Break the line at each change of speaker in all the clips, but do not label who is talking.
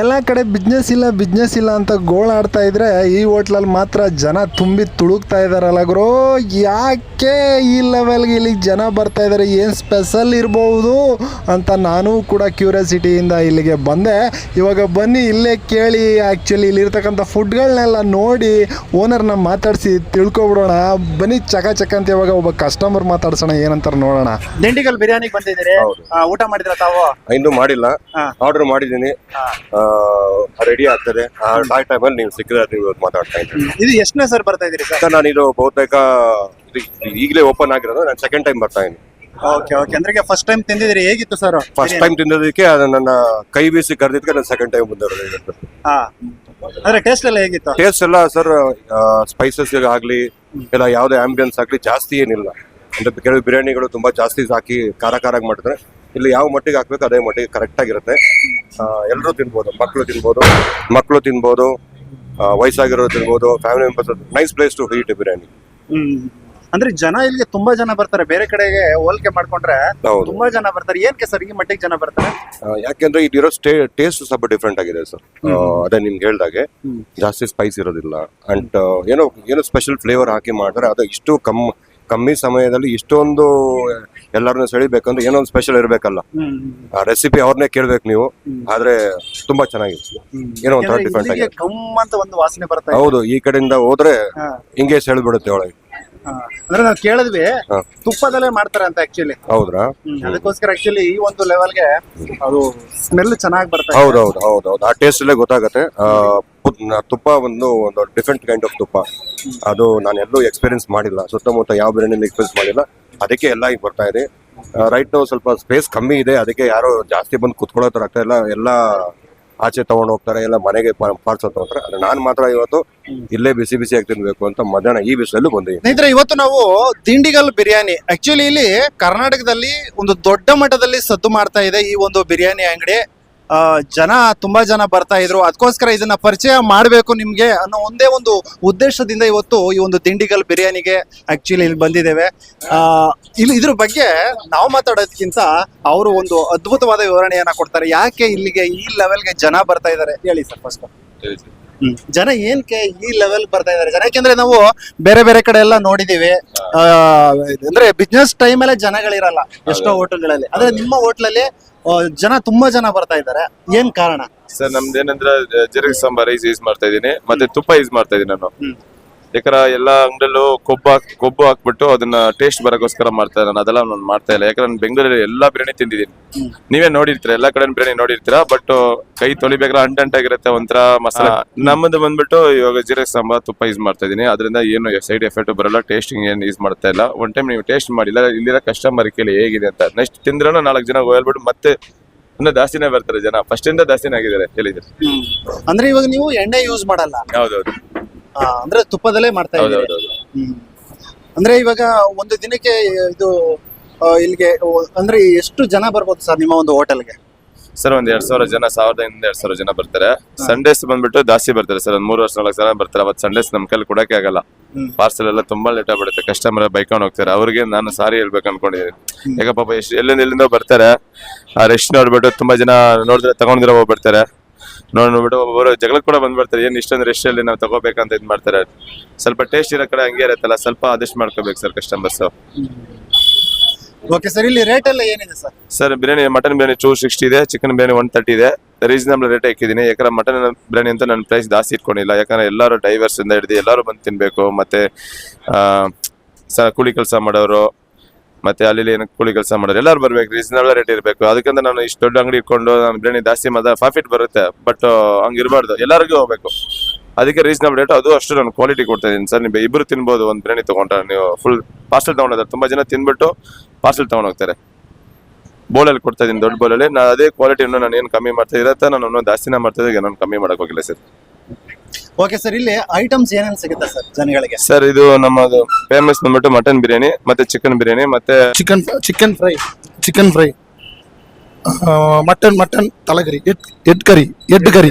ಎಲ್ಲ ಕಡೆ ಬಿಸ್ನೆಸ್ ಇಲ್ಲ ಬಿಸ್ನೆಸ್ ಇಲ್ಲ ಅಂತ ಗೋಳಾಡ್ತಾ ಇದ್ರೆ ಈ ಹೋಟ್ಲಲ್ಲಿ ಮಾತ್ರ ಜನ ತುಂಬಿ ತುಳುಕ್ತಾ ಇದಾರಲ್ಲ ಗುರು. ಯಾಕೆ ಈ ಲೆವೆಲ್ಗೆ ಇಲ್ಲಿ ಜನ ಬರ್ತಾ ಇದ್ದಾರೆ ಏನು ಸ್ಪೆಷಲ್ ಇರಬಹುದು ಅಂತ ನಾನು ಕೂಡ ಕ್ಯೂರಿಯಾಸಿಟಿಯಿಂದ ಇಲ್ಲಿಗೆ ಬಂದೆ. ಇವಾಗ ಬನ್ನಿ ಇಲ್ಲೇ ಕೇಳಿ ಆ್ಯಕ್ಚುಲಿ ಇಲ್ಲಿರ್ತಕ್ಕಂಥ ಫುಡ್ಗಳನ್ನೆಲ್ಲ ನೋಡಿ ಓನರ್ನ ಮಾತಾಡಿಸಿ ತಿಳ್ಕೊಬಿಡೋಣ. ಬನ್ನಿ ಚಕ ಚಕ ಅಂತ ಇವಾಗ ಒಬ್ಬ ಕಸ್ಟಮರ್ ಮಾತಾಡ್ಸೋಣ ಏನಂತಾರೆ ನೋಡೋಣ.
ದಿಂಡಿಗಲ್ ಬಿರಿಯಾನಿಗೆ ಬಂದಿದ್ದೀರಿ. ಊಟ ಮಾಡಿದ್ರ ತಾವು?
ಇನ್ನೂ ಮಾಡಿಲ್ಲ. ಆರ್ಡರ್ ಮಾಡಿದ್ದೀನಿ. ರೆಡಿ ಆಗ್ತದೆ. ಆ ಟೈಮಲ್ಲಿ ನೀವು ಸಿಕ್ಕಿದ್ರೆ ನೀವು ಮಾತಾಡ್ತಾ ಇದ್ದೀನಿ
ಇದು ಎಷ್ಟನೇ ಸರ್ ಬರ್ತಾ ಇದ್ದೀರಿ ಸರ್?
ನಾನು ಇದು ಬಹುತೇಕ ಇದು ಈಗಲೇ ಓಪನ್ ಆಗಿರೋದು ನಾನು ಸೆಕೆಂಡ್ ಟೈಮ್ ಬರ್ತಾ ಇದ್ದೀನಿ.
ಓಕೆ ಓಕೆ ಅಂದ್ರೆ ಫಸ್ಟ್ ಟೈಮ್ ತಿಂದಿದ್ದೀರಿ ಹೇಗಿತ್ತು ಸರ್?
ಫಸ್ಟ್ ಟೈಮ್ ತಿನ್ನೋದಕ್ಕೆ ಅದು ನನ್ನ ಕೈ ಬೀಸಿ ಕರೆದಿದ್ದಕ್ಕೆ ನಾನು ಸೆಕೆಂಡ್ ಟೈಮ್ ಬಂದಿರೋದು
ಹಾ. ಅಂದ್ರೆ ಟೇಸ್ಟ್ ಎಲ್ಲ ಹೇಗಿತ್ತು?
ಟೇಸ್ಟ್ ಎಲ್ಲ ಸರ್ ಸ್ಪೈಸಸ್ ಆಗಲಿ ಇಲ್ಲ ಯಾವುದೇ ಆಂಬಿಯನ್ಸ್ ಆಗಲಿ ಜಾಸ್ತಿ ಏನಿಲ್ಲ. ಅಂದ್ರೆ ಕೆಲವು ಬಿರಿಯಾನಿಗಳು ತುಂಬಾ ಜಾಸ್ತಿ ಹಾಕಿ ಖಾರ ಖಾರಾಗಿ ಮಾಡ್ತಾರೆ. ಇಲ್ಲಿ ಯಾವ ಮಟ್ಟಿಗೆ ಹಾಕ್ಬೇಕು ಅದೇ ಮಟ್ಟಿಗೆ ಕರೆಕ್ಟ್ ಆಗಿರುತ್ತೆ. ಎಲ್ಲರೂ ತಿನ್ಬೋದು ಮಕ್ಕಳು ತಿನ್ಬೋದು ಮಕ್ಕಳು ತಿನ್ಬೋದು ವಯಸ್ಸಾಗಿರೋರು ತಿನ್ಬೋದು family members nice place to eat biryani.
ಅಂದ್ರೆ ಜನ ಇಲ್ಲಿಗೆ ತುಂಬಾ ಜನ ಬರ್ತಾರೆ. ಬೇರೆ ಕಡೆಗೆ ಹೋಲಿಕೆ ಮಾಡ್ಕೊಂಡ್ರೆ
ಹೌದು.
ತುಂಬಾ ಜನ ಬರ್ತಾರೆ. ಏನಕ್ಕೆ ಸರ್ ಈ ಮಟ್ಟಿಗೆ ಜನ ಬರ್ತಾರೆ?
ಆ, ಯಾಕೆಂದ್ರೆ ಇಲ್ಲಿರೋ ಸ್ಟೇ ಟೇಸ್ಟ್ ಸ್ವಲ್ಪ ಡಿಫ್ರೆಂಟ್ ಆಗಿದೆ ಸರ್. ಅದೇ ನಿಮ್ಗೆ ಹೇಳ್ದಾಗೆ. ಜಾಸ್ತಿ ಸ್ಪೈಸ್ ಇರೋದಿಲ್ಲ. ಅಂಡ್ ಏನೋ ಏನೋ ಸ್ಪೆಷಲ್ ಫ್ಲೇವರ್ ಹಾಕಿ ಮಾಡಿದ್ರೆ ಅದು ಇಷ್ಟು ಕಮ್ ಕಮ್ಮಿ ಸಮಯದಲ್ಲಿ ಇಷ್ಟೊಂದು ಎಲ್ಲರನ್ನ ಸೆಳಿಬೇಕಂದ್ರೆ ಏನೋ ಒಂದು ಸ್ಪೆಷಲ್ ಇರಬೇಕಲ್ಲ ಆ ರೆಸಿಪಿ ಅವ್ರನ್ನೇ ಕೇಳ್ಬೇಕು ನೀವು ಆದ್ರೆ ತುಂಬಾ ಚೆನ್ನಾಗಿತ್ತು ಏನೋ ಒಂಥರ ಡಿಫ್ರೆಂಟ್
ಆಗಿ ಅಂತ ಒಂದು ವಾಸನೆ ಬರುತ್ತೆ
ಹೌದು ಈ ಕಡೆಯಿಂದ ಹೋದ್ರೆ ಹಿಂಗೆ ಸೆಳೆದ್ಬಿಡುತ್ತೆ ಒಳಗೆ.
ಅಂದ್ರೆ ನಾವು ಕೇಳಿದ್ವಿ. ತುಪ್ಪದಲ್ಲೇ ಮಾಡ್ತಾರೆ ಅಂತ ಆಕ್ಚುಲಿ
ಹೌದ್ರಾ?
ಅದಕ್ಕೋಸ್ಕರ ಆಕ್ಚುಲಿ ಈ ಒಂದು ಲೆವೆಲ್ಗೆ ಅದು ಸ್ಮೆಲ್ ಚೆನ್ನಾಗಿ ಬರ್ತದೆ
ಹೌದೌದು ಹೌದೌದು. ಆ ಟೇಸ್ಟ್ ಅಲ್ಲೇ ಗೊತ್ತಾಗತ್ತೆ. ತುಪ್ಪ ಒಂದು ಒಂದು ಡಿಫ್ರೆಂಟ್ ಕೈಂಡ್ ಆಫ್ ತುಪ್ಪ. ಅದು ನಾನು ಎಲ್ಲೂ ಎಕ್ಸ್ಪೀರಿಯನ್ಸ್ ಮಾಡಿಲ್ಲ. ಸುತ್ತಮುತ್ತ ಯಾವ ಬ್ರ್ಯಾಂಡಲ್ಲಿ ಎಕ್ಸ್ಪೀರಿಯನ್ಸ್ ಮಾಡಿಲ್ಲ. ಅದಕ್ಕೆ ಎಲ್ಲ ಈಗ ಬರ್ತಾ ಇದೆ. ರೈಟ್ ನಾವು ಸ್ವಲ್ಪ ಸ್ಪೇಸ್ ಕಮ್ಮಿ ಇದೆ. ಅದಕ್ಕೆ ಯಾರು ಜಾಸ್ತಿ ಬಂದು ಕುತ್ಕೊಳ್ಳೋ ಥರ ಆಗ್ತಾ ಇಲ್ಲ. ಎಲ್ಲ ಆಚೆ ತೊಗೊಂಡು ಹೋಗ್ತಾರೆ. ಎಲ್ಲ ಮನೆಗೆ ಪಾರ್ಸಲ್ ತಗೋತಾರೆ. ಆದ್ರೆ ನಾನು ಮಾತ್ರ ಇವತ್ತು ಇಲ್ಲೇ ಬಿಸಿ ಬಿಸಿ ಆಗಿ ತಿನ್ಬೇಕು ಅಂತ ಮಧ್ಯಾಹ್ನ ಈ ಬಿಸಿಲಲ್ಲೂ ಬಂದಿದ್ದೀನಿ.
ಸ್ನೇಹಿತರೆ, ಇವತ್ತು ನಾವು ದಿಂಡಿಗಲ್ ಬಿರಿಯಾನಿ. ಆಕ್ಚುಲಿ ಇಲ್ಲಿ ಕರ್ನಾಟಕದಲ್ಲಿ ಒಂದು ದೊಡ್ಡ ಮಟ್ಟದಲ್ಲಿ ಸದ್ದು ಮಾಡ್ತಾ ಇದೆ ಈ ಒಂದು ಬಿರಿಯಾನಿ ಅಂಗಡಿ. ಜನ ತುಂಬಾ ಜನ ಬರ್ತಾ ಇದ್ರು. ಅದಕ್ಕೋಸ್ಕರ ಇದನ್ನ ಪರಿಚಯ ಮಾಡಬೇಕು ನಿಮ್ಗೆ ಅನ್ನೋ ಒಂದೇ ಒಂದು ಉದ್ದೇಶದಿಂದ ಇವತ್ತು ಈ ಒಂದು ತಿಂಡಿಗಲ್ ಬಿರಿಯಾನಿಗೆ ಆಕ್ಚುಲಿ ಇಲ್ಲಿ ಬಂದಿದ್ದೇವೆ. ಇಲ್ಲಿ ಇದ್ರ ಬಗ್ಗೆ ನಾವು ಮಾತಾಡೋದಕ್ಕಿಂತ ಅವರು ಒಂದು ಅದ್ಭುತವಾದ ವಿವರಣೆಯನ್ನ ಕೊಡ್ತಾರೆ. ಯಾಕೆ ಇಲ್ಲಿಗೆ ಈ ಲೆವೆಲ್ಗೆ ಜನ ಬರ್ತಾ ಇದ್ದಾರೆ ಹೇಳಿ ಸರ್ ಫಸ್ಟ್ ಜನ ಏನ್ಕೆ ಈ ಲೆವೆಲ್ ಬರ್ತಾ ಇದಾರೆ? ಜನ ಯಾಕೆಂದ್ರೆ ನಾವು ಬೇರೆ ಬೇರೆ ಕಡೆ ಎಲ್ಲ ನೋಡಿದೀವಿ. ಆ, ಅಂದ್ರೆ ಬಿಸ್ನೆಸ್ ಟೈಮ್ ಅಲ್ಲೇ ಜನಗಳಿರಲ್ಲ ಎಷ್ಟೋ ಹೋಟೆಲ್ಗಳಲ್ಲಿ. ಆದ್ರೆ ನಿಮ್ಮ ಹೋಟ್ಲಲ್ಲಿ ಜನ ತುಂಬಾ ಜನ ಬರ್ತಾ ಇದ್ದಾರೆ. ಏನ್ ಕಾರಣ?
ಸರ್ ನಮ್ದೇನಂದ್ರೆ ಜೀರಿಗೆ ಸಾಂಬಾರ್ ರೈಸ್ ಯೂಸ್ ಮಾಡ್ತಾ ಇದೀನಿ ಮತ್ತೆ ತುಪ್ಪ ಯೂಸ್ ಮಾಡ್ತಾ ಇದೀನಿ ನಾನು. ಯಾಕಂದ್ರೆ ಎಲ್ಲಾ ಅಂಗಡಿಯಲ್ಲೂ ಕೊಬ್ಬು ಹಾಕಿ ಕೊಬ್ಬು ಹಾಕ್ಬಿಟ್ಟು ಅದನ್ನ ಟೇಸ್ಟ್ ಬರೋಕ್ಕೋಸ್ಕರ ಮಾಡ್ತಾ ನಾನು ಅದೆಲ್ಲ ನಾನು ಮಾಡ್ತಾ ಇಲ್ಲ. ಯಾಕಂದ್ರೆ ನಾನು ಬೆಂಗಳೂರಲ್ಲಿ ಎಲ್ಲಾ ಬಿರಿಯಾನಿ ತಿಂದಿದ್ದೀನಿ. ನೀವೇ ನೋಡಿರ್ತೀರ ಎಲ್ಲಾ ಕಡೆ ಬಿರಿಯಾನಿ ನೋಡಿರ್ತೀರಾ ಬಟ್ ಕೈ ತೊಳಿಬೇಕಾದ್ರೆ ಅಂಟಂಟಾಗಿರುತ್ತೆ ಒಂಥರ ಮಸಾಲ. ನಮ್ಮದು ಬಂದ್ಬಿಟ್ಟು ಇವಾಗ ಜೀರಿಗೆ ಸಾಂಬಾರ್ ತುಪ್ಪ ಯೂಸ್ ಮಾಡ್ತಾ ಇದೀನಿ ಅದರಿಂದ ಏನು ಸೈಡ್ ಎಫೆಕ್ಟ್ ಬರಲ್ಲ ಟೇಸ್ಟಿಂಗ್ ಏನು ಯೂಸ್ ಮಾಡ್ತಾ ಇಲ್ಲ. ಒನ್ ಟೈಮ್ ನೀವು ಟೇಸ್ಟ್ ಮಾಡಿಲ್ಲ ಇಲ್ಲಿರೋ ಕಸ್ಟಮರ್ ಕೇಳಿ ಹೇಗಿದೆ ಅಂತ. ನೆಕ್ಸ್ಟ್ ತಿಂದ್ರೂ ನಾಲ್ಕು ಜನ ಹೋಗ್ಬಿಟ್ಟು ಮತ್ತೆ ಇನ್ನ ಜಾಸ್ತಿನೇ ಬರ್ತಾರೆ ಜನ. ಫಸ್ಟ್ ಇಂದ ಜಾಸ್ತಿನೇ ಆಗಿದ್ದಾರೆ ಹೇಳಿದ್ರು.
ಅಂದ್ರೆ ಇವಾಗ ನೀವು ಎಣ್ಣೆ ಯೂಸ್ ಮಾಡಲ್ಲ.
ಹೌದೌದು.
ಅಂದ್ರೆ ತುಪ್ಪದಲ್ಲೇ ಮಾಡ್ತಾ ಇದ್ದೀರಿ. ಹ್ಮ್. ಅಂದ್ರೆ ಇವಾಗ ಒಂದು ದಿನಕ್ಕೆ ಇದು ಆ, ಇಲ್ಲಿಗೆ ಅಂದ್ರೆ ಎಷ್ಟು ಜನ ಬರ್ಬೋದು ಸರ್ ನಿಮ್ಮ ಒಂದು ಹೋಟೆಲ್ಗೆ?
ಸರ್ ಒಂದ್ ಎರಡ್ ಸಾವಿರ ಜನ ಸಾವಿರದಿಂದ ಎರಡ್ ಸಾವಿರ ಜನ ಬರ್ತಾರೆ. ಸಂಡೇಸ್ ಬಂದ್ಬಿಟ್ಟು ಜಾಸ್ತಿ ಬರ್ತಾರೆ ಸರ್. ಒಂದ್ ಮೂರು ವರ್ಷ ನಾಲ್ಕು ಜನ ಬರ್ತಾರೆ. ಅವತ್ತು ಸಂಡೇಸ್ ನಮ್ ಕೈಲಿ ಕೊಡಕ್ಕೆ ಆಗಲ್ಲ.
ಪಾರ್ಸೆಲ್
ಪಾರ್ಸಲ್ ಎಲ್ಲ ತುಂಬಾ ಲೇಟ್ ಆಗ್ಬಿಡುತ್ತೆ. ಕಸ್ಟಮರ್ ಬೈಕೊಂಡು ಹೋಗ್ತಾರೆ. ಅವ್ರಿಗೆ ನಾನು ಸಾರಿ ಹೇಳ್ಬೇಕು ಅನ್ಕೊಂಡಿದ್ದೀನಿ. ಯಾಕೆ ಪಾಪ ಎಷ್ಟು ಎಲ್ಲಿಂದ ಎಲ್ಲಿಂದ ಬರ್ತಾರೆ. ಆ ರೆಸ್ಟ್ ನೋಡ್ಬಿಟ್ಟು ತುಂಬಾ ಜನ ನೋಡಿದ್ರೆ ತಗೊಂಡಿರೋ ಹೋಗ್ಬಿಡ್ತಾರೆ. ನೋಡ್ ನೋಡ್ಬಿಟ್ಟು ಒಬ್ಬರು ಜಗಳಕ್ಕೆ ಕೂಡ ಬಂದ್ಬಿಡ್ತಾರೆ. ಏನು ಇಷ್ಟೊಂದು ರೆಸ್ಟಲ್ಲಿ ನಾವು ತಗೋಬೇಕಂತ ಇದು ಮಾಡ್ತಾರೆ. ಸ್ವಲ್ಪ ಟೇಸ್ಟ್ ಇರೋ ಕಡೆ ಹಂಗೆ ಇರುತ್ತಲ್ಲ ಸ್ವಲ್ಪ ಅಡ್ಜಸ್ಟ್ ಮಾಡ್ಕೋಬೇಕು ಸರ್ ಕಸ್ಟಮರ್ಸ್
ಓಕೆ ಸರ್ ಇಲ್ಲಿ ರೇಟ್ ಎಲ್ಲ ಏನಿದೆ sir
sir biryani mutton biryani two sixty ಇದೆ ಚಿಕನ್ ಬಿರಿಯಾನಿ ಒನ್ ತರ್ಟಿ ಇದೆ. ರೀಸನಬಲ್ ರೇಟ್ ಹಾಕಿದ್ದೀನಿ. ಯಾಕಂದ್ರೆ ಮಟನ್ ಬಿರಿಯಾನಿ ಅಂತ ನಾನು ಪ್ರೈಸ್ ಜಾಸ್ತಿ ಇಟ್ಕೊಂಡಿಲ್ಲ. ಯಾಕಂದ್ರೆ ಎಲ್ಲರೂ ಡೈವರ್ಸ್ ಇಂದ ಹಿಡಿದು ಎಲ್ಲರೂ ಬಂದು ತಿನ್ಬೇಕು. ಮತ್ತೆ ಸರ್ ಕೂಲಿ ಕೆಲಸ ಮಾಡೋರು ಮತ್ತೆ ಅಲ್ಲಿ ಏನು ಕೂಲಿ ಕೆಲಸ ಮಾಡೋರು ಎಲ್ಲರೂ ಬರ್ಬೇಕು ರೀಸನಬಲ್ ರೇಟ್ ಇರಬೇಕು. ಅದಕ್ಕಂತ ನಾನು ಇಷ್ಟು ದೊಡ್ಡ ಅಂಗಡಿ ಇಟ್ಕೊಂಡು ನಾನು ಬಿರಿಯಾನಿ ಜಾಸ್ತಿ ಮಾತ್ರ ಪ್ರಾಫಿಟ್ ಬರುತ್ತೆ. ಬಟ್ ಹಂಗಿರಬಾರ್ದು. ಎಲ್ಲರಿಗೂ ಹೋಗ್ಬೇಕು. ಅದಕ್ಕೆ ರೀಸನಬಲ್ ರೇಟ್ ಅದು ಅಷ್ಟು ನಾನು ಕ್ವಾಲಿಟಿ ಕೊಡ್ತಾ ಇದ್ದೀನಿ ಸರ್ ನೀವು ಇಬ್ಬರು ತಿನ್ಬೋದು ಒಂದು ಬಿರಿಯಾನಿ ತೊಗೊಂಡ್ರೆ ನೀವು ಫುಲ್ ಪಾರ್ಸಲ್ ತೊಗೊಂಡಿದ್ದಾರೆ ತುಂಬ ಜನ ತಿನ್ಬಿಟ್ಟು ಪಾರ್ಸಲ್ ತೊಗೊಂಡೋಗ್ತಾರೆ ಹೋಗ್ತಾರೆ. ಬೋಲಲ್ಲಿ ಕೊಡ್ತಾ ಇದ್ದೀನಿ ದೊಡ್ಡ ಬೋಲಲ್ಲಿ ನಾನು ಅದೇ ಕ್ವಾಲಿಟಿಯನ್ನು ನಾನು ಏನು ಕಮ್ಮಿ ಮಾಡ್ತಾ ಇರತ್ತೆ ನಾನು ಜಾಸ್ತಿನೇ ಮಾಡ್ತಾ ಇದ್ದಾಗ ನಾನು ಕಮ್ಮಿ ಮಾಡೋಕ್ಕೋಗಿಲ್ಲ ಸರ್.
ಓಕೆ ಸರ್ ಇಲ್ಲಿ ಐಟಮ್ಸ್ ಏನೇನು ಸಿಗುತ್ತೆ ಸರ್ ಜನಗಳಿಗೆ?
ಸರ್ ಇದು ನಮ್ಮದು ಫೇಮಸ್ ಬಂದ್ಬಿಟ್ಟು ಮಟನ್ ಬಿರಿಯಾನಿ ಮತ್ತೆ ಚಿಕನ್ ಬಿರಿಯಾನಿ ಮತ್ತೆ
chicken chicken fry chicken fry mutton mutton ತಲಗರಿ egg egg curry egg curry.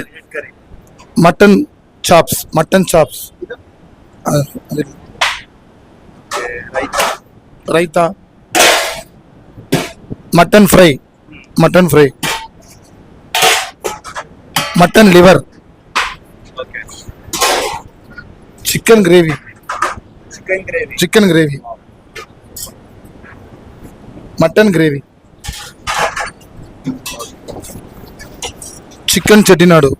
Mutton chops mutton chops raita. Mutton fry mutton fry mutton liver chicken gravy
chicken gravy
chicken gravy mutton gravy chicken Chettinad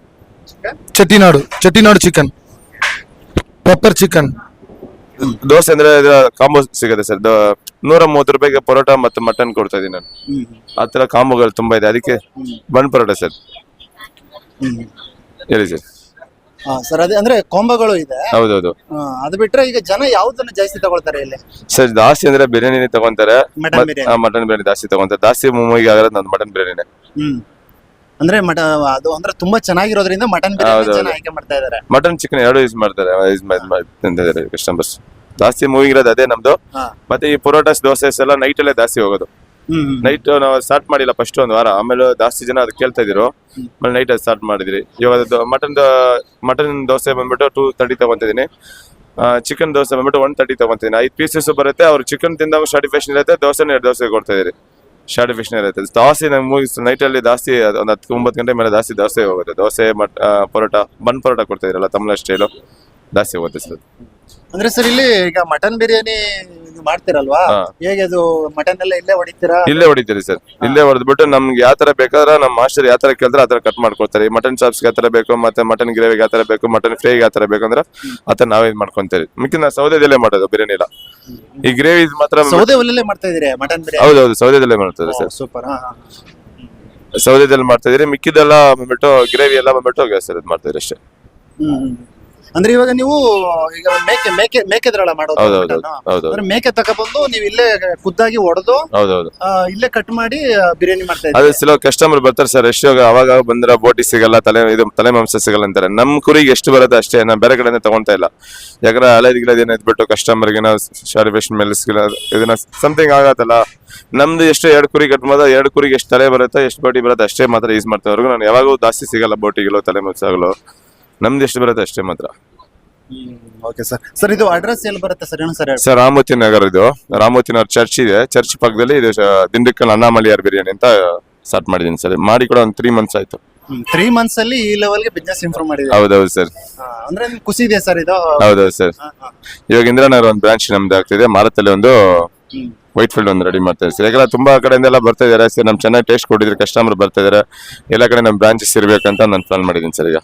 Chettinad Chettinad chicken pepper chicken
dosa ಅಂದ್ರೆ combo ಸಿಗುತ್ತೆ sir ನೂರ ಮೂವತ್ತು ರೂಪಾಯಿಗೆ ಪರೋಟ ಮತ್ತು mutton ಕೊಡ್ತಾ ಇದೀನಿ ನಾನು. ಆ ಥರ ಕಾಂಬೋಗಳು ತುಂಬಾ ಇದೆ. ಅದಕ್ಕೆ ಬನ್ ಪರೋಟ ಸರ್ ಹೇಳಿ ಸರ್
ಸರ್ ಅದೇ ಅಂದ್ರೆ ಕೊಂಬಗಳು ಇದೆ.
ಹೌದೌದು.
ಆ, ಅದು ಬಿಟ್ರೆ ಈಗ ಜನ ಯಾವ್ದನ್ನ ಜಾಸ್ತಿ ತಗೊಳ್ತಾರೆ ಇಲ್ಲಿ?
ಸರ್ ಜಾಸ್ತಿ ಅಂದ್ರೆ ಬಿರಿಯಾನಿ ತಗೊಂತಾರೆ
ಮಟನ್ ಬಿರಿಯಾನಿ.
ಮಟನ್ ಬಿರಿಯಾನಿ ಜಾಸ್ತಿ ತಗೊಂತಾರೆ ಜಾಸ್ತಿ ಮೂವಿಗೆ ಆಗೋದು ನಂದು ಮಟನ್ ಬಿರಿಯಾನಿನೇ.
ಹ್ಮ್. ಅಂದ್ರೆ ಮಟ ಅದು ಅಂದ್ರೆ ತುಂಬಾ ಚೆನ್ನಾಗಿರೋದ್ರಿಂದ ಮಟನ್ ಬಿರಿಯಾನಿ ಜನ ಆಯ್ಕೆ ಮಾಡ್ತಾ ಇದಾರೆ.
ಮಟನ್ ಚಿಕನ್ ಎರಡು ಯೂಸ್ ಮಾಡ್ತಾರೆ ಕಸ್ಟಮರ್ಸ್ ಜಾಸ್ತಿ ಮೂವಿಂಗ್ ಇರೋದು ಅದೇ ನಮ್ದು.
ಹಾ.
ಮತ್ತೆ ಈ ಪರೋಟಾಸ್ ದೋಸೆಸ್ ಎಲ್ಲ ನೈಟ್ ಅಲ್ಲೇ ಜಾಸ್ತಿ ಹೋಗೋದು. ನೈಟ್ ನಾವು ಸ್ಟಾರ್ಟ್ ಮಾಡಿಲ್ಲ ಫಸ್ಟ್ ಒಂದು ವಾರ. ಆಮೇಲೆ ಜಾಸ್ತಿ ಜನ ಅದು ಕೇಳ್ತಾ ಇದ್ರು. ಆಮೇಲೆ ನೈಟ್ ಅದು ಸ್ಟಾರ್ಟ್ ಮಾಡಿದ್ರಿ ಇವಾಗ ಮಟನ್ ಮಟನ್ ದೋಸೆ ಬಂದ್ಬಿಟ್ಟು ಟೂ ತರ್ಟಿ ತಗೊಂತಿದ್ದೀನಿ. ಚಿಕನ್ ದೋಸೆ ಬಂದ್ಬಿಟ್ಟು ಒನ್ ತರ್ಟಿ ತಗೊಂತಿದ್ದೀನಿ. ಐದು ಪೀಸಸ್ ಬರುತ್ತೆ. ಅವ್ರು ಚಿಕನ್ ತಿಂದಾಗ ಸ್ಟಾರ್ಟಿಫಿಕೇಶನ್ ಇರುತ್ತೆ. ದೋಸೆ ಎರಡು ದೋಸೆ ಕೊಡ್ತಾ ಇದ್ದೀರಿ. ಸ್ಟಾರ್ಟಿಫಿಕೇಶನ್ ಇರುತ್ತೆ. ದೋಸೆ ನಂಗೆ ನೈಟ್ ಅಲ್ಲಿ ಜಾಸ್ತಿ ಒಂದು ಹತ್ತು ಒಂಬತ್ತು ಗಂಟೆ ಮೇಲೆ ಜಾಸ್ತಿ ದೋಸೆ ಹೋಗುತ್ತೆ. ದೋಸೆ ಮಟ್ ಪರೋಟ ಬನ್ ಪರೋಟ ಕೊಡ್ತಾ ಇದ್ರಲ್ಲ ತಮಿಳ ಸ್ಟೈಲು ಜಾಸ್ತಿ ಹೋಗುತ್ತೆ ಸರ್.
ಅಂದ್ರೆ ಸರ್ ಇಲ್ಲಿ ಈಗ ಮಟನ್ ಬಿರಿಯಾನಿ ಇದು ಮಾಡ್ತೀರಲ್ವಾ. ಹೇಗೆ ಅದು ಮಟನ್ ಎಲ್ಲ ಇಲ್ಲೇ ಹೊಡಿತೀರಾ?
ಇಲ್ಲೇ ಹೊಡಿತೀರಿ ಸರ್. ಇಲ್ಲೇ ಹೊಡೆದ್ಬಿಟ್ಟು ನಮ್ಗೆ ಯಾವ ತರ ಬೇಕಾದ್ರೆ ನಮ್ಮ ಮಾಸ್ಟರ್ ಯಾವ ತರ ಕೇಳಿದ್ರೆ ಆ ತರ ಕಟ್ ಮಾಡ್ಕೊಡ್ತಾರೆ. ಮಟನ್ ಚಾಪ್ಸ್ಗೆ ಯಾವ ತರ ಬೇಕು ಮತ್ತೆ ಮಟನ್ ಗ್ರೇವಿಗೆ ಯಾವ ತರ ಬೇಕು ಮಟನ್ ಫ್ರೈಗೆ ಯಾವ ತರ ಬೇಕು ಅಂದ್ರೆ ಆ ತರ ನಾವೇ ಇದ್ ಮಾಡ್ಕೊಂತೀರಿ. ಮಿಕ್ಕಿನ ಸೌದೆದಲ್ಲೇ ಮಾಡೋದು ಬಿರಿಯಾನಿ ಎಲ್ಲ. ಈ ಗ್ರೇವಿ ಮಾತ್ರ
ಸೌದೆ ಒಲೆಲ್ಲೇ ಮಾಡ್ತಾ ಇದೀರಿ ಮಟನ್ ಬಿರಿಯಾನಿ?
ಹೌದು ಸೌದೆದಲ್ಲೇ ಮಾಡ್ತಾರೆ ಸರ್.
ಸೂಪರ್
ಸೌದೆದಲ್ಲಿ ಮಾಡ್ತಾ ಇದೀರಿ ಮಿಕ್ಕಿದೆಲ್ಲ ಬಂದ್ಬಿಟ್ಟು ಗ್ರೇವಿ ಎಲ್ಲ ಬಂದ್ಬಿಟ್ಟು ಸರ್ ಇದು ಮಾಡ್ತಾ ಇದ್ರೆ ಅಷ್ಟೇ.
ಅಂದ್ರೆ ಇವಾಗ ನೀವು ಈಗ ಮೇಕೆ ಮೇಕೆ ಮೇಕೆದ್ರಲ್ಲ ಮಾಡೋದು
ಹೌದೌದು
mutton?
ಹೌದೌದು
ಅಂದ್ರೆ ಮೇಕೆ ತಗೊಬಂದು ನೀವು ಇಲ್ಲೇ ಖುದ್ದಾಗಿ ಹೊಡೆದು
ಹೌದೌದು
ಇಲ್ಲೇ ಕಟ್ ಮಾಡಿ ಆ, ಬಿರಿಯಾನಿ ಮಾಡ್ತಾ ಇದ್ದೀವಿ
ಅದೇ ಸಿಲೋ ಕಸ್ಟಮರ್ ಬರ್ತಾರೆ ಸರ್ ಎಷ್ಟು ಅವಾಗ ಬಂದ್ರೆ ಬೋಟಿ ಸಿಗಲ್ಲ ತಲೆ ಇದು ತಲೆ ಮಾಂಸ ಸಿಗಲ್ಲ ಅಂತಾರೆ. ನಮ್ ಕುರಿಗೆ ಎಷ್ಟು ಬರುತ್ತೆ ಅಷ್ಟೇ ನಾನು ಬೇರೆ ಕಡೆಯಿಂದ ತಗೊಂತಾ ಇಲ್ಲ. ಯಾಕಂದ್ರೆ ಹಳೇದ್ ಗಿಳದ್ ಏನ್ ಇದ್ಬಿಟ್ಟು ಕಸ್ಟಮರ್ಗೆ ನಾವು ಶಾರಿಫೇಷನ್ ಮೇಲೆ ಸಿಗಲ್ಲ ಇದನ್ನ ಸಮಥಿಂಗ್ ಆಗತ್ತಲ್ಲ. ನಮ್ದು ಎಷ್ಟು ಎರಡು ಕುರಿ ಕಟ್ ಎರಡು ಕುರಿಗೆ ಎಷ್ಟು ತಲೆ ಬರುತ್ತೆ ಎಷ್ಟು ಬೋಟಿ ಬರುತ್ತೆ ಅಷ್ಟೇ ಮಾತ್ರ ಯೂಸ್ ಮಾಡ್ತಾವ್ರಿಗೂ ನಾನು ಯಾವಾಗೂ ಜಾಸ್ತಿ ಸಿಗಲ್ಲ ಬೋಟಿಗಳು ತಲೆ ಮಾಂಸಗಳು. ನಮ್ದು ಎಷ್ಟು ಬರುತ್ತೆ ಅಷ್ಟೇ ಮಾತ್ರ.
ಓಕೆ ಸರ್ ಸರ್ ಇದು ಅಡ್ರೆಸ್ ಎಲ್ಲಿ ಬರುತ್ತೆ ಸರ್ ಏನು ಸರ್
ಸರ್ ರಾಮೋತಿ ನಗರ ಇದು. ರಾಮೋತಿ ನಗರ್ ಚರ್ಚ್ ಇದೆ. ಚರ್ಚ್ ಪಕ್ಕದಲ್ಲಿ ಇದು ದಿಂಡಕ್ಕಲ್ ಅಣ್ಣಾಮಲಿಯಾರ್ ಬಿರಿಯಾನಿ ಅಂತ ಸ್ಟಾರ್ಟ್ ಮಾಡಿದ್ದೀನಿ ಸರ್ ಮಾಡಿ ಕೂಡ ಒಂದು ತ್ರೀ ಮಂತ್ಸ್ ಆಯ್ತು.
ತ್ರೀ ಮಂತ್ಸ್ ಅಲ್ಲಿ ಈ ಲೆವೆಲ್ಗೆ ಬಿಸ್ನೆಸ್ ಇಂಪ್ರೂವ್ ಮಾಡಿದೆ
ಹೌದೌದು ಸರ್
ಅಂದ್ರೆ ನಿಮ್ಗೆ ಖುಷಿ ಇದೆ ಸರ್ ಇದು?
ಹೌದೌದು ಸರ್. ಇವಾಗ ಇಂದಿರಾನಗರ ಒಂದು ಬ್ರಾಂಚ್ ನಮ್ದು ಆಗ್ತಿದೆ. ಮಾರತಲ್ಲಿ ಒಂದು. ವೈಟ್ ಫೀಲ್ಡ್ ಒಂದು ರೆಡಿ ಮಾಡ್ತಾ ಸರ್ ಯಾಕಂದ್ರೆ ತುಂಬಾ ಕಡೆಯಿಂದ ಎಲ್ಲ ಬರ್ತಾ ಇದಾರೆ ಸರ್ ನಮ್ ಚೆನ್ನಾಗಿ ಟೇಸ್ಟ್ ಕೊಟ್ಟಿದ್ರೆ ಕಸ್ಟಮರ್ ಬರ್ತಾ ಇದಾರೆ ಎಲ್ಲ ಕಡೆ ನಮ್ಮ ಬ್ರಾಂಚಸ್ ಇರ್ಬೇಕಂತ ನಾನು ಪ್ಲಾನ್ ಮಾಡಿದ್ದೀನಿ ಸರ್ ಈಗ.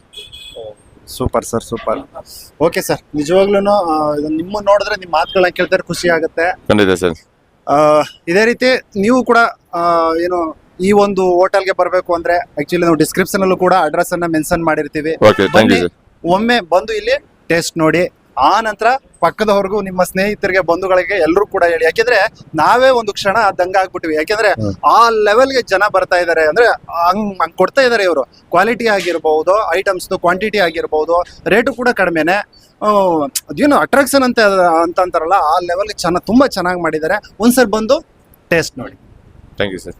Super sir super. Okay sir ನಿಜವಾಗ್ಲೂ ನಿಮ್ಮ ನೋಡಿದ್ರೆ ನಿಮ್ಮ ಮಾತುಗಳನ್ನ ಕೇಳ್ತಾರೆ ಖುಷಿ ಆಗುತ್ತೆ.
ಖಂಡಿತ ಸರ್.
ಆ, ಇದೇ ರೀತಿ ನೀವು ಕೂಡ ಏನು ಈ ಒಂದು ಹೋಟೆಲ್ಗೆ ಬರಬೇಕು ಅಂದ್ರೆ ಆಕ್ಚುಲಿ ನಾವು ಡಿಸ್ಕ್ರಿಪ್ಷನ್ ಅಲ್ಲೂ ಕೂಡ ಅಡ್ರೆಸ್ ಅನ್ನ ಮೆನ್ಷನ್ ಮಾಡಿರ್ತೀವಿ. ಒಮ್ಮೆ ಬಂದು ಇಲ್ಲಿ ಟೇಸ್ಟ್ ನೋಡಿ. ಆ ನಂತರ ಪಕ್ಕದವರೆಗೂ ನಿಮ್ಮ ಸ್ನೇಹಿತರಿಗೆ ಬಂಧುಗಳಿಗೆ ಎಲ್ಲರೂ ಕೂಡ ಹೇಳಿ. ಯಾಕೆಂದ್ರೆ ನಾವೇ ಒಂದು ಕ್ಷಣ ದಂಗ ಆಗ್ಬಿಟ್ಟಿವಿ ಯಾಕೆಂದ್ರೆ ಆ ಲೆವೆಲ್ಗೆ ಜನ ಬರ್ತಾ ಇದ್ದಾರೆ ಅಂದ್ರೆ ಹಂಗ್ ಹಂಗ್ ಕೊಡ್ತಾ ಇದ್ದಾರೆ ಇವರು. ಕ್ವಾಲಿಟಿ ಆಗಿರ್ಬಹುದು ಐಟಮ್ಸ್ ಕ್ವಾಂಟಿಟಿ ಆಗಿರ್ಬಹುದು ರೇಟು ಕೂಡ ಕಡಿಮೆನೆ. ಅದೇನು ಅಟ್ರಾಕ್ಷನ್ ಅಂತ ಅಂತ ಅಂತಾರಲ್ಲ ಆ ಲೆವೆಲ್ಗೆ ಚೆನ್ನಾಗಿ ತುಂಬಾ ಚೆನ್ನಾಗಿ ಮಾಡಿದ್ದಾರೆ. ಒಂದ್ಸರಿ ಬಂದು ಟೇಸ್ಟ್ ನೋಡಿ.
Thank you sir